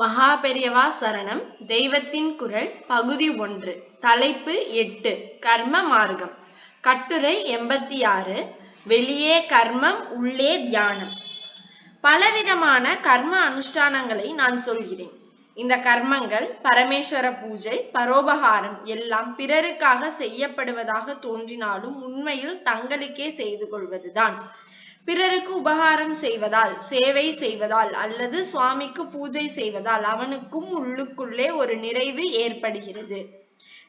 மகா பெரியவா சரணம். தெய்வத்தின் குரல் பகுதி ஒன்று. தலைப்பு எட்டு. கர்ம மார்க்கம். கட்டுரை எண்பத்தி ஆறு வெளியே கர்மம் உள்ளே தியானம். பலவிதமான கர்ம அனுஷ்டானங்களை நான் சொல்கிறேன். இந்த கர்மங்கள் பரமேஸ்வர பூஜை பரோபகாரம் எல்லாம் பிறருக்காக செய்யப்படுவதாக தோன்றினாலும் உண்மையில் தங்களுக்கே செய்து கொள்வதுதான். பிறருக்கு உபகாரம் செய்வதால் சேவை செய்வதால் அல்லது சுவாமிக்கு பூஜை செய்வதால் அவனுக்கும் உள்ளுக்குள்ளே ஒரு நிறைவு ஏற்படுகிறது.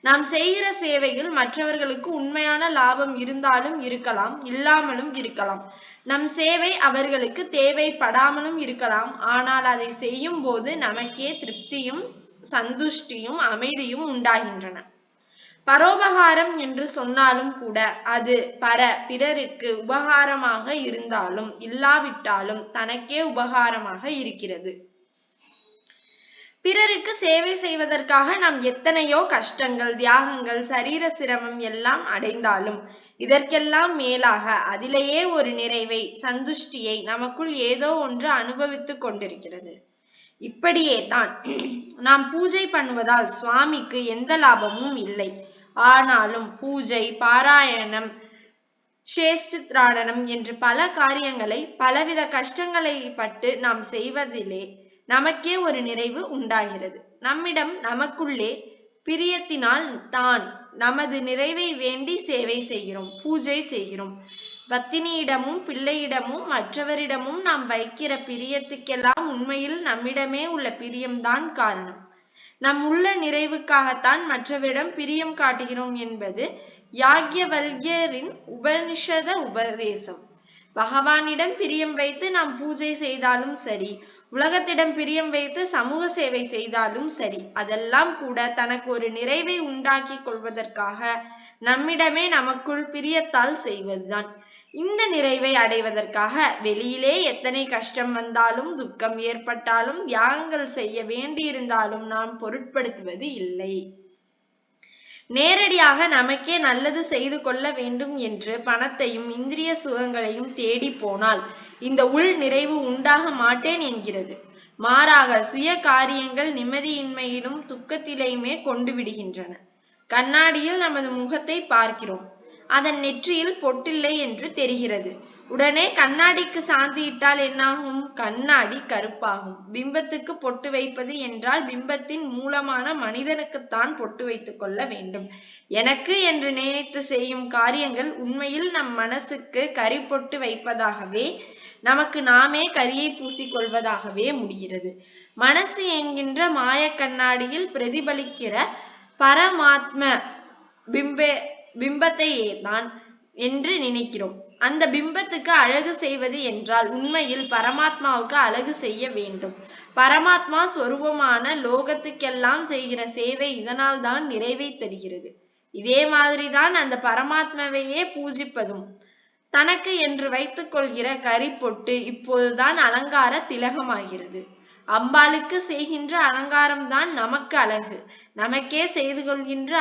நாம் செய்கிற சேவையில் மற்றவர்களுக்கு உண்மையான லாபம் இருந்தாலும் இருக்கலாம் இல்லாமலும் இருக்கலாம். நம் சேவை அவர்களுக்கு தேவைப்படாமலும் இருக்கலாம் ஆனால் அதை செய்யும் போது நமக்கே திருப்தியும் சந்துஷ்டியும் அமைதியும் உண்டாகின்றன. பரோபகாரம் என்று சொன்னாலும் கூட அது பர பிறருக்கு உபகாரமாக இருந்தாலும் இல்லாவிட்டாலும் தனக்கே உபகாரமாக இருக்கிறது. பிறருக்கு சேவை செய்வதற்காக நாம் எத்தனையோ கஷ்டங்கள் தியாகங்கள் சரீர சிரமம் எல்லாம் அடைந்தாலும் இதற்கெல்லாம் மேலாக அதிலேயே ஒரு நிறைவை சந்துஷ்டியை நமக்குள் ஏதோ ஒன்று அனுபவித்துக் கொண்டிருக்கிறது. இப்படியே தான் நாம் பூஜை பண்ணுவதால் சுவாமிக்கு எந்த லாபமும் இல்லை. ஆனாலும் பூஜை பாராயணம் சேஷ்டித்ராடனம் என்று பல காரியங்களை பலவித கஷ்டங்களை பட்டு நாம் செய்வதிலே நமக்கே ஒரு நிறைவு உண்டாகிறது. நம்மிடம் நமக்குள்ளே பிரியத்தினால் தான் நமது நிறைவை வேண்டி சேவை செய்கிறோம் பூஜை செய்கிறோம். பத்தினியிடமும் பிள்ளையிடமும் மற்றவரிடமும் நாம் வைக்கிற பிரியத்துக்கெல்லாம் உண்மையில் நம்மிடமே உள்ள பிரியம்தான் காரணம். நம் உள்ள நிறைவுக்காகத்தான் மற்றவரிடம் பிரியம் காட்டுகிறோம் என்பது யாக்யவல்யரின் உபனிஷத உபதேசம். பகவானிடம் பிரியம் வைத்து நாம் பூஜை செய்தாலும் சரி உலகத்திடம் பிரியம் வைத்து சமூக சேவை செய்தாலும் சரி அதெல்லாம் கூட தனக்கு ஒரு நிறைவை உண்டாக்கி கொள்வதற்காக நம்மிடமே நமக்குள் பிரியத்தால் செய்வதுதான். இந்த நிறைவை அடைவதற்காக வெளியிலே எத்தனை கஷ்டம் வந்தாலும் துக்கம் ஏற்பட்டாலும் தியாகங்கள் செய்ய வேண்டியிருந்தாலும் நாம் பொருட்படுத்துவது இல்லை. நேரடியாக நமக்கே நல்லது செய்து கொள்ள வேண்டும் என்று பணத்தையும் இந்திரிய சுகங்களையும் தேடி போனால் இந்த உள் நிறைவு உண்டாக மாட்டேன் என்கிறது. மாறாக சுய காரியங்கள் நிம்மதியின்மையிலும் துக்கத்திலேயுமே கொண்டு விடுகின்றன. கண்ணாடியில் நமது முகத்தை பார்க்கிறோம். அதன் நெற்றியில் பொட்டில்லை என்று தெரிகிறது. உடனே கண்ணாடிக்கு சாந்தியிட்டால் என்னாகும்? கண்ணாடி கருப்பாகும். பிம்பத்துக்கு பொட்டு வைப்பது என்றால் பிம்பத்தின் மூலமான மனிதனுக்குத்தான் பொட்டு வைத்துக் கொள்ள வேண்டும். எனக்கு என்று நினைத்து செய்யும் காரியங்கள் உண்மையில் நம் மனசுக்கு கரி பொட்டு வைப்பதாகவே நமக்கு நாமே கரியை பூசிக்கொள்வதாகவே முடிகிறது. மனசு என்கின்ற மாய கண்ணாடியில் பிரதிபலிக்கிற பரமாத்ம பிம்பே பிம்பத்தையே தான் என்று நினைக்கிறோம். அந்த பிம்பத்துக்கு அழகு செய்வது என்றால் உண்மையில் பரமாத்மாவுக்கு அழகு செய்ய வேண்டும். பரமாத்மா சொரூபமான லோகத்துக்கெல்லாம் செய்கிற சேவை இதனால் தான் நிறைவை தருகிறது. இதே மாதிரிதான் அந்த பரமாத்மாவையே பூஜிப்பதும். தனக்கு என்று வைத்துக் கொள்கிற கரி பொட்டு இப்போதுதான் அலங்கார திலகமாகிறது. அம்பாளுக்கு செய்கின்ற அலங்காரம் தான் நமக்கு அழகு. நமக்கே செய்து கொள்கின்ற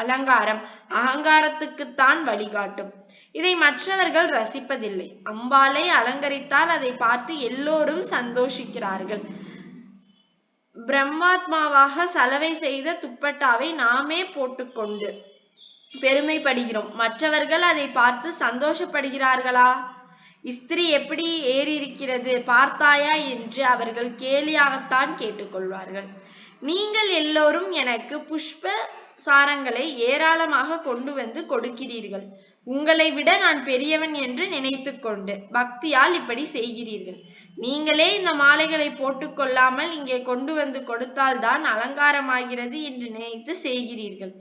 அலங்காரம் அகங்காரத்துக்குத்தான் வழிகாட்டும். இதை மற்றவர்கள் ரசிப்பதில்லை. அம்பாளை அலங்கரித்தால் அதை பார்த்து எல்லோரும் சந்தோஷிக்கிறார்கள். பிரம்மாத்மாவாக சலவை செய்த துப்பட்டாவை நாமே போட்டுக்கொண்டு பெருமைப்படுகிறோம். மற்றவர்கள் அதை பார்த்து சந்தோஷப்படுகிறார்களா? இஸ்திரி எப்படி ஏறியிருக்கிறது? பார்த்தாயா என்று அவர்கள் கேலியாகத்தான் கேட்டுக்கொள்வார்கள். நீங்கள் எல்லோரும் எனக்கு புஷ்ப சாரங்களை ஏராளமாக கொண்டு வந்து கொடுக்கிறீர்கள். உங்களை விட நான் பெரியவன் என்று நினைத்து கொண்டு பக்தியால் இப்படி செய்கிறீர்கள். நீங்களே இந்த மாலைகளை போட்டுக்கொள்ளாமல் இங்கே கொண்டு வந்து கொடுத்தால்தான் அலங்காரமாகிறது என்று நினைத்து செய்கிறீர்கள்.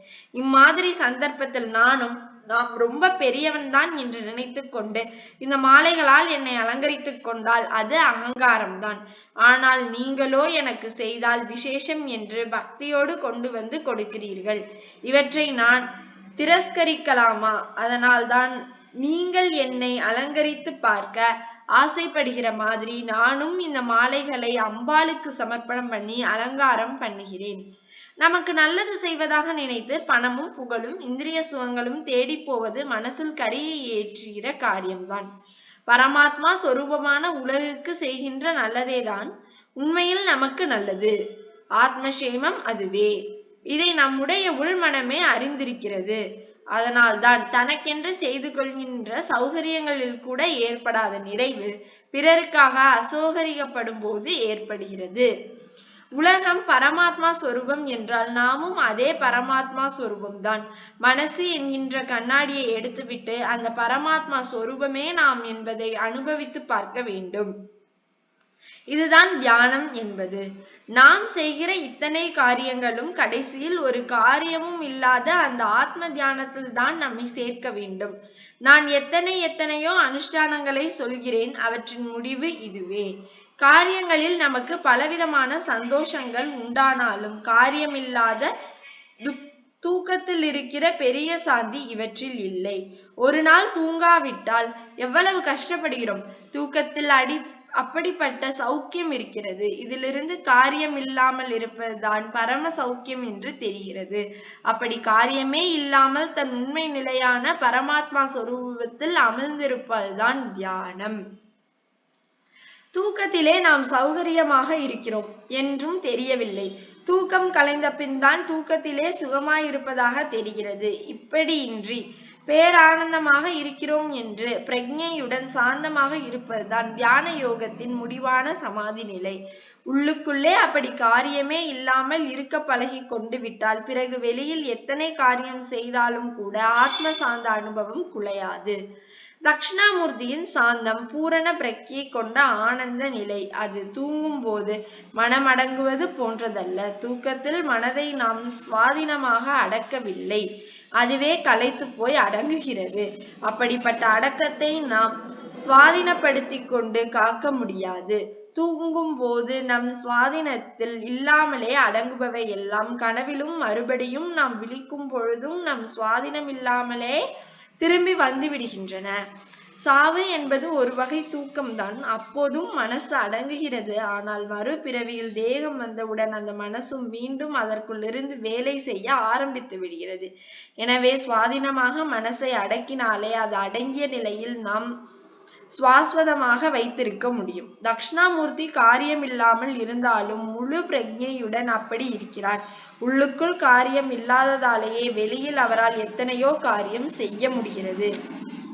இம்மாதிரி சந்தர்ப்பத்தில் நானும் நாம் ரொம்ப பெரியவன் தான் என்று நினைத்து கொண்டு இந்த மாலைகளால் என்னை அலங்கரித்துக் கொண்டால் அது அகங்காரம்தான். ஆனால் நீங்களோ எனக்கு செய்தால் விசேஷம் என்று பக்தியோடு கொண்டு வந்து கொடுக்கிறீர்கள். இவற்றை நான் திரஸ்கரிக்கலாமா அதனால்தான் நீங்கள் என்னை அலங்கரித்து பார்க்க ஆசைப்படுகிற மாதிரி நானும் இந்த மாலைகளை அம்பாளுக்கு சமர்ப்பணம் பண்ணி அலங்காரம் பண்ணுகிறேன். நமக்கு நல்லது செய்வதாக நினைத்து பணமும் புகழும் இந்திரிய சுகங்களும் தேடி போவது மனசில் கரியை ஏற்றுகிற காரியம்தான். பரமாத்மா சொரூபமான உலகுக்கு செய்கின்ற நல்லதேதான். உண்மையில் நமக்கு நல்லது. ஆத்மசேமம் அதுவே. இதை நம்முடைய உள்மனமே அறிந்திருக்கிறது. அதனால்தான் தனக்கென்று செய்து கொள்கின்ற சௌகரியங்களில் கூட ஏற்படாத நிறைவு பிறருக்காக அசௌகரியப்படும் போது ஏற்படுகிறது. உலகம் பரமாத்மா சொரூபம் என்றால் நாமும் அதே பரமாத்மா சொரூபம் தான் மனசு என்கின்ற கண்ணாடியை எடுத்துவிட்டு அந்த பரமாத்மா சொரூபமே நாம் என்பதை அனுபவித்து பார்க்க வேண்டும். இதுதான் தியானம் என்பது. நாம் செய்கிற இத்தனை காரியங்களும் கடைசியில் ஒரு காரியமும் இல்லாத அந்த ஆத்ம தியானத்தில் தான் நம்மை சேர்க்க வேண்டும். நான் எத்தனை எத்தனையோ அனுஷ்டானங்களை சொல்கிறேன் அவற்றின் முடிவு இதுவே. காரியங்களில் நமக்கு பலவிதமான சந்தோஷங்கள் உண்டானாலும் காரியமில்லாத துக் தூக்கத்தில் இருக்கிற பெரிய சாந்தி இவற்றில் இல்லை. ஒரு நாள் தூங்காவிட்டால் எவ்வளவு கஷ்டப்படுகிறோம்? தூக்கத்தில் அடி அப்படிப்பட்ட சௌக்கியம் இருக்கிறது. இதிலிருந்து காரியம் இல்லாமல் இருப்பதுதான் பரம சௌக்கியம் என்று தெரிகிறது. அப்படி காரியமே இல்லாமல் தன் உண்மை நிலையான பரமாத்மா சொரூபத்தில் அமர்ந்திருப்பதுதான் தியானம். தூக்கத்திலே நாம் சௌகரியமாக இருக்கிறோம் என்றும் தெரியவில்லை. தூக்கம் கலைந்த பின்தான் தூக்கத்திலே சுகமாயிருப்பதாக தெரிகிறது. இப்படியின்றி பேரானந்தமாக இருக்கிறோம் என்று பிரக்ஞையுடன் சாந்தமாக இருப்பதுதான் தியான யோகத்தின் முடிவான சமாதி நிலை. உள்ளுக்குள்ளே அப்படி காரியமே இல்லாமல் இருக்க பழகி கொண்டு விட்டால் பிறகு வெளியில் எத்தனை காரியம் செய்தாலும் கூட ஆத்ம சாந்த அனுபவம் குலையாது. தக்ஷணாமூர்த்தியின் சாந்தம் பூரண பிரக்கியை கொண்ட ஆனந்த நிலை. அது தூங்கும் போது மனமடங்குவது போன்றதல்ல. தூக்கத்தில் மனதை நாம் சுவாதீனமாக அடக்கவில்லை. அதுவே கலைத்து போய் அடங்குகிறது. அப்படிப்பட்ட அடக்கத்தை நாம் சுவாதீனப்படுத்தி கொண்டு காக்க முடியாது. தூங்கும் போது நம் சுவாதீனத்தில் இல்லாமலே அடங்குபவை எல்லாம் கனவிலும் மறுபடியும் நாம் விழிக்கும் பொழுதும் நம் சுவாதீனம் இல்லாமலே திரும்பி வந்து விடுகின்றன. சாவு என்பது ஒரு வகை தூக்கம்தான். அப்போதும் மனசு அடங்குகிறது. ஆனால் மறுபிறவியில் தேகம் வந்தவுடன் அந்த மனசும் மீண்டும் அதற்குள்ளிருந்து வேலை செய்ய ஆரம்பித்து விடுகிறது. எனவே சுவாதீனமாக மனசை அடக்கினாலே அது அடங்கிய நிலையில் நாம் சுவாஸ்வதமாக வைத்திருக்க முடியும். தக்ஷணாமூர்த்தி காரியம் இல்லாமல் இருந்தாலும் முழு பிரஜையுடன் அப்படி இருக்கிறார். உள்ளுக்குள் காரியம் இல்லாததாலேயே வெளியில் அவரால் எத்தனையோ காரியம் செய்ய முடிகிறது.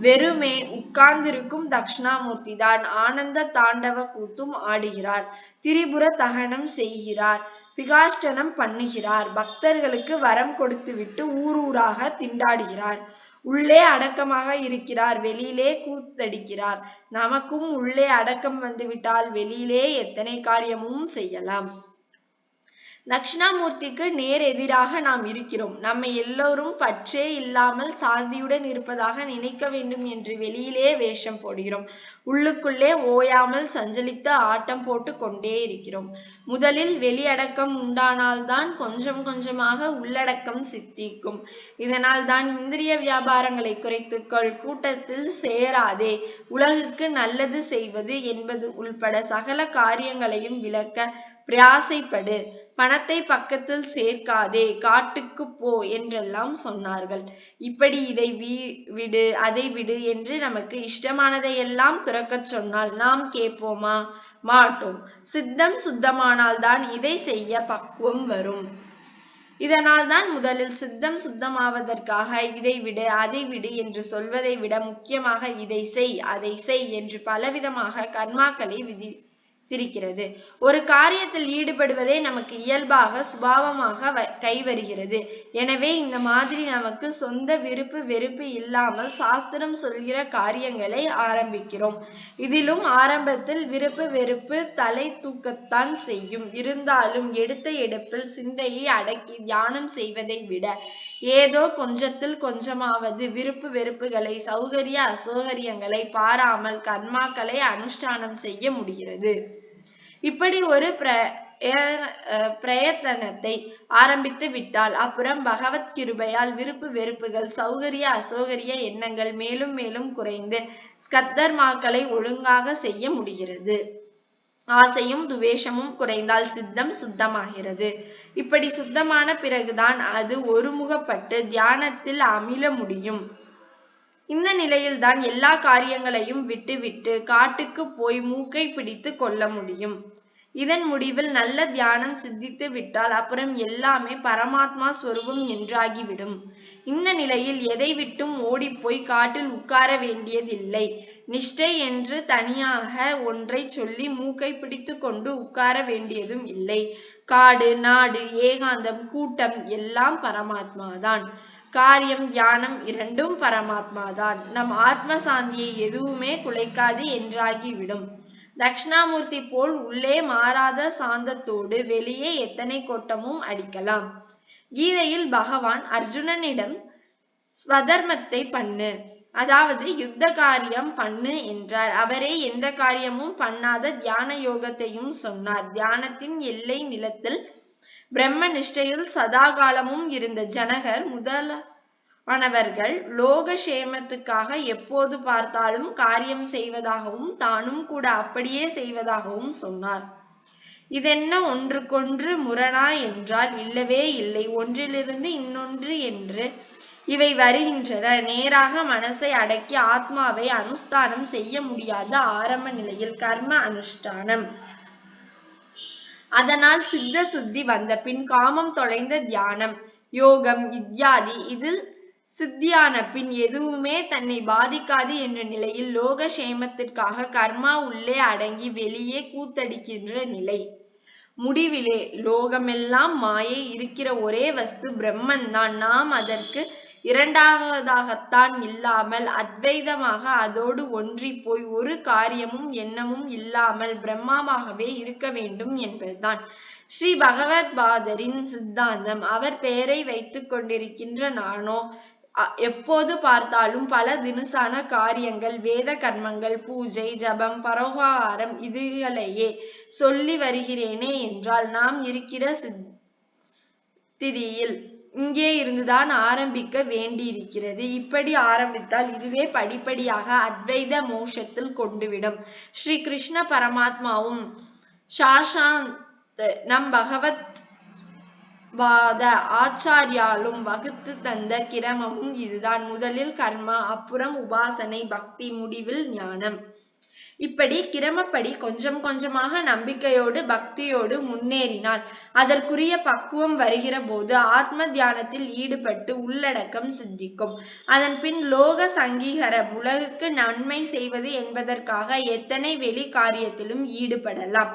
வெறுமே உட்கார்ந்திருக்கும் தக்ஷணாமூர்த்தி தான் ஆனந்த தாண்டவ கூத்தும் ஆடுகிறார். திரிபுர தகனம் செய்கிறார். பிகாஷ்டனம் பண்ணுகிறார். பக்தர்களுக்கு வரம் கொடுத்துவிட்டு ஊர் ஊராக திண்டாடுகிறார். உள்ளே அடக்கமாக இருக்கிறார். வெளியிலே கூத்தடிக்கிறார். நமக்கும் உள்ளே அடக்கம் வந்துவிட்டால் வெளியிலே எத்தனை காரியமும் செய்யலாம். தட்சிணாமூர்த்திக்கு நேர் எதிராக நாம் இருக்கிறோம். நம்மை எல்லோரும் பற்றே இல்லாமல் சாந்தியுடன் இருப்பதாக நினைக்க வேண்டும் என்று வெளியிலே வேஷம் போடுகிறோம். உள்ளுக்குள்ளே ஓயாமல் சஞ்சலித்து ஆட்டம் போட்டு கொண்டே இருக்கிறோம். முதலில் வெளியடக்கம் உண்டானால்தான் கொஞ்சம் கொஞ்சமாக உள்ளடக்கம் சித்திக்கும். இதனால் தான் இந்திரிய வியாபாரங்களை குறைத்துக்கொள் கூட்டத்தில் சேராதே. உலகுக்கு நல்லது செய்வது என்பது உள்பட சகல காரியங்களையும் விளக்க பிரயாசைப்படு. பணத்தை பக்கத்தில் சேர்க்காதே காட்டுக்கு போ என்றெல்லாம் சொன்னார்கள். இப்படி இதை வீ விடு அதை விடு என்று நமக்கு இஷ்டமானதை எல்லாம் துறக்கச் சொன்னால் நாம் கேட்போமா? மாட்டோம். சித்தம் சுத்தமானால் தான் இதை செய்ய பக்குவம் வரும். இதனால் தான் முதலில் சித்தம் சுத்தமாவதற்காக இதை விடு அதை விடு என்று சொல்வதை விட முக்கியமாக இதை செய் அதை செய் என்று பலவிதமாக கர்மாக்களை விதி திரிக்கிறது ஒரு காரியத்தில் ஈடுபடுவதே நமக்கு இயல்பாக சுபாவமாக வ- கைவருகிறது. எனவே இந்த மாதிரி நமக்கு சொந்த விருப்பு வெறுப்பு இல்லாமல் சாஸ்திரம் சொல்கிற காரியங்களை ஆரம்பிக்கிறோம். இதிலும் ஆரம்பத்தில் விருப்பு வெறுப்பு தலை தூக்கத்தான் செய்யும். இருந்தாலும் எடுத்த எடுப்பில் சிந்தையை அடக்கி தியானம் செய்வதை விட ஏதோ கொஞ்சத்தில் கொஞ்சமாவது விருப்பு வெறுப்புகளை சௌகரிய அசௌகரியங்களை பாராமல் கர்மாக்களை அனுஷ்டானம் செய்ய முடிகிறது. இப்படி ஒரு பிர அஹ் பிரயத்தனத்தை ஆரம்பித்து விட்டால் அப்புறம் பகவத் கிருபையால் விருப்பு வெறுப்புகள் சௌகரிய அசௌகரிய எண்ணங்கள் மேலும் மேலும் குறைந்து ஸ்கத்தர்மாக்களை ஒழுங்காக செய்ய முடிகிறது. ஆசையும் துவேஷமும் குறைந்தால் சித்தம் சுத்தமாகிறது. இப்படி சுத்தமான பிறகுதான் அது ஒருமுகப்பட்டு தியானத்தில் அமில முடியும். இந்த நிலையில்தான் எல்லா காரியங்களையும் விட்டுவிட்டு காட்டுக்கு போய் மூக்கை பிடித்து கொள்ள முடியும். இதன் முடிவில் நல்ல தியானம் சித்தித்து விட்டால் அப்புறம் எல்லாமே பரமாத்மா ஸ்வரூபம் என்றாகிவிடும். இந்த நிலையில் எதை விட்டும் ஓடிப்போய் காட்டில் உட்கார வேண்டியதில்லை. நிஷ்டை என்று தனியாக ஒன்றை சொல்லி மூக்கை பிடித்து கொண்டு உட்கார வேண்டியதும் இல்லை. காடு நாடு ஏகாந்தம் கூட்டம் எல்லாம் பரமாத்மாதான். காரியம் தியானம் இரண்டும் பரமாத்மாதான். நம் ஆத்ம சாந்தியை எதுவுமே குலைக்காது என்றாகிவிடும். தட்சிணாமூர்த்தி போல் உள்ளே மாறாத சாந்தத்தோடு வெளியே எத்தனை கோட்டமும் அடிக்கலாம். கீதையில் பகவான் அர்ஜுனனிடம் ஸ்வதர்மத்தை பண்ணு அதாவது யுத்த காரியம் பண்ணு என்றார். அவரே எந்த காரியமும் பண்ணாத தியான யோகத்தையும் சொன்னார். தியானத்தின் எல்லை நிலத்தில் பிரம்ம நிஷ்டையில் சதாகாலமும் இருந்த ஜனகர் முதலானவர்கள் லோக சேமத்துக்காக எப்போது பார்த்தாலும் காரியம் செய்வதாகவும் தானும் கூட அப்படியே செய்வதாகவும் சொன்னார். இதென்ன ஒன்றுக்கொன்று முரணா என்றால் இல்லவே இல்லை. ஒன்றிலிருந்து இன்னொன்று என்று இவை வருகின்றன. நேராக மனசை அடக்கி ஆத்மாவை அனுஷ்டானம் செய்ய முடியாத ஆரம்ப நிலையில் கர்ம அனுஷ்டானம். அதனால் சித்த சுத்தி வந்த பின் காமம் தொலைந்த தியானம் யோகம் இத்தியாதி. இதில் சித்தியான பின் எதுவுமே தன்னை பாதிக்காது என்ற நிலையில் லோக சேமத்திற்காக கர்மா உள்ளே அடங்கி வெளியே கூத்தடிக்கின்ற நிலை. முடிவிலே லோகமெல்லாம் மாயை இருக்கிற ஒரே வஸ்து பிரம்மன் தான் நாம் அதற்கு இரண்டாவதாகத்தான் இல்லாமல் அத்வைதமாக அதோடு ஒன்றி போய் ஒரு காரியமும் எண்ணமும் இல்லாமல் பிரம்மாவாகவே இருக்க வேண்டும் என்பதுதான். ஸ்ரீ பகவத் பாதரின் சித்தாந்தம். அவர் பெயரை வைத்துக் கொண்டிருக்கின்ற நானோ எப்போது பார்த்தாலும் பல தினுசான காரியங்கள் வேத கர்மங்கள் பூஜை ஜபம் பரோகாரம் இதுகளையே சொல்லி வருகிறேனே என்றால் நாம் இருக்கிற சித் திதியில் இங்கே இருந்துதான் ஆரம்பிக்க வேண்டியிருக்கிறது. இப்படி ஆரம்பித்தால் இதுவே படிப்படியாக அத்வைத மோட்சத்தில் கொண்டுவிடும். ஸ்ரீ கிருஷ்ண பரமாத்மாவும் சாஷாந்த் நம் பகவத் வாத ஆச்சாரியாலும் வகுத்து தந்த கிரமமும் இதுதான். முதலில் கர்மா அப்புறம் உபாசனை பக்தி முடிவில் ஞானம். இப்படி கிரமப்படி கொஞ்சம் கொஞ்சமாக நம்பிக்கையோடு பக்தியோடு முன்னேறினால் அதற்குரிய பக்குவம் வருகிற போது ஆத்ம தியானத்தில் ஈடுபட்டு உள்ளடக்கம் சித்திக்கும். அதன் பின் லோக சங்கீகரம் உலகுக்கு நன்மை செய்வது என்பதற்காக எத்தனை வெளி காரியத்திலும் ஈடுபடலாம்.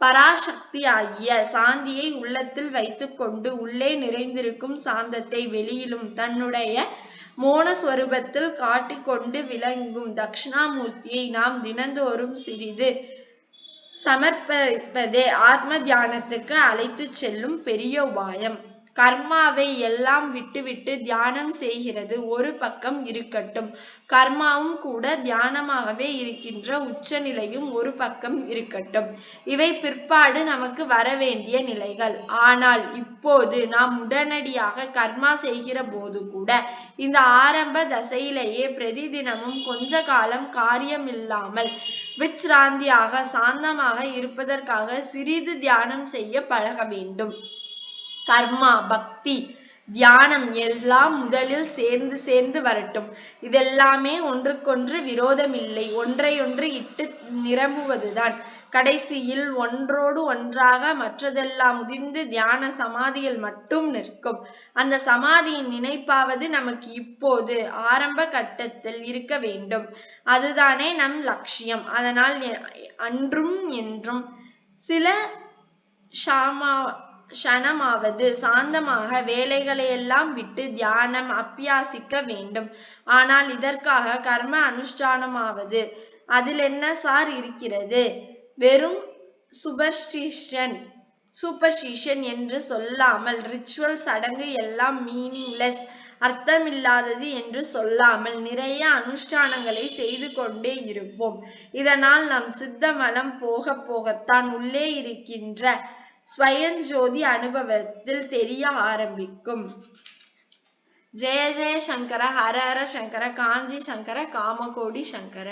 பராசக்தி ஆகிய சாந்தியை உள்ளத்தில் வைத்துக்கொண்டு உள்ளே நிறைந்திருக்கும் சாந்தத்தை வெளியிலும் தன்னுடைய மோனஸ்வரூபத்தில் காட்டிக்கொண்டு விளங்கும் தட்சிணாமூர்த்தியை நாம் தினந்தோறும் சிறிது சமர்ப்பிப்பதே ஆத்ம தியானத்துக்கு அழைத்துச் செல்லும் பெரிய உபாயம். கர்மாவை எல்லாம் விட்டுவிட்டு தியானம் செய்கிறது ஒரு பக்கம் இருக்கட்டும். கர்மாவும் கூட தியானமாகவே இருக்கின்ற உச்ச நிலையும் ஒரு பக்கம் இருக்கட்டும். இவை பிற்பாடு நமக்கு வர வேண்டிய நிலைகள். ஆனால் இப்போது நாம் உடனடியாக கர்மா செய்கிற போது கூட இந்த ஆரம்ப தசையிலேயே பிரதிதினமும் கொஞ்ச காலம் காரியமில்லாமல் விச்ராந்தியாக சாந்தமாக இருப்பதற்காக சிறிது தியானம் செய்ய பழக வேண்டும். கர்மா பக்தி தியானம் எல்லாம் முதலில் சேர்ந்து சேர்ந்து வரட்டும். இதெல்லாமே ஒன்றுக்கொன்று விரோதமில்லை. ஒன்றையொன்று இட்டு நிரம்புவதுதான். கடைசியில் ஒன்றோடு ஒன்றாக மற்றதெல்லாம் முதிர்ந்து தியான சமாதியில் மட்டும் நிற்கும். அந்த சமாதியின் நினைப்பாவது நமக்கு இப்போது ஆரம்ப கட்டத்தில் இருக்க வேண்டும். அதுதானே நம் லட்சியம். அதனால் அன்றும் என்றும். சில ஷாமா க்ஷணமாவது சாந்தமாக வேலைகளையெல்லாம் விட்டு தியானம் அப்பியாசிக்க வேண்டும். ஆனால் இதற்காக கர்ம அனுஷ்டானமாவது. அதில் என்ன சார் இருக்கிறது? வெறும் சுபர்ஸ்டிஷன் சூப்பர்ஸ்டிஷன் என்று சொல்லாமல் ரிச்சுவல் சடங்கு எல்லாம் மீனிங்லெஸ் அர்த்தமில்லாதது என்று சொல்லாமல் நிறைய அனுஷ்டானங்களை செய்து கொண்டே இருப்போம். இதனால் நம் சித்த மலம் போக போகத்தான் உள்ளே இருக்கின்ற ஸ்வயஞ்சோதி அனுபவத்தில் தெரிய ஆரம்பிக்கும். ஜெய ஜெய சங்கர ஹர ஹர சங்கர காஞ்சி சங்கர காமகோடி சங்கர.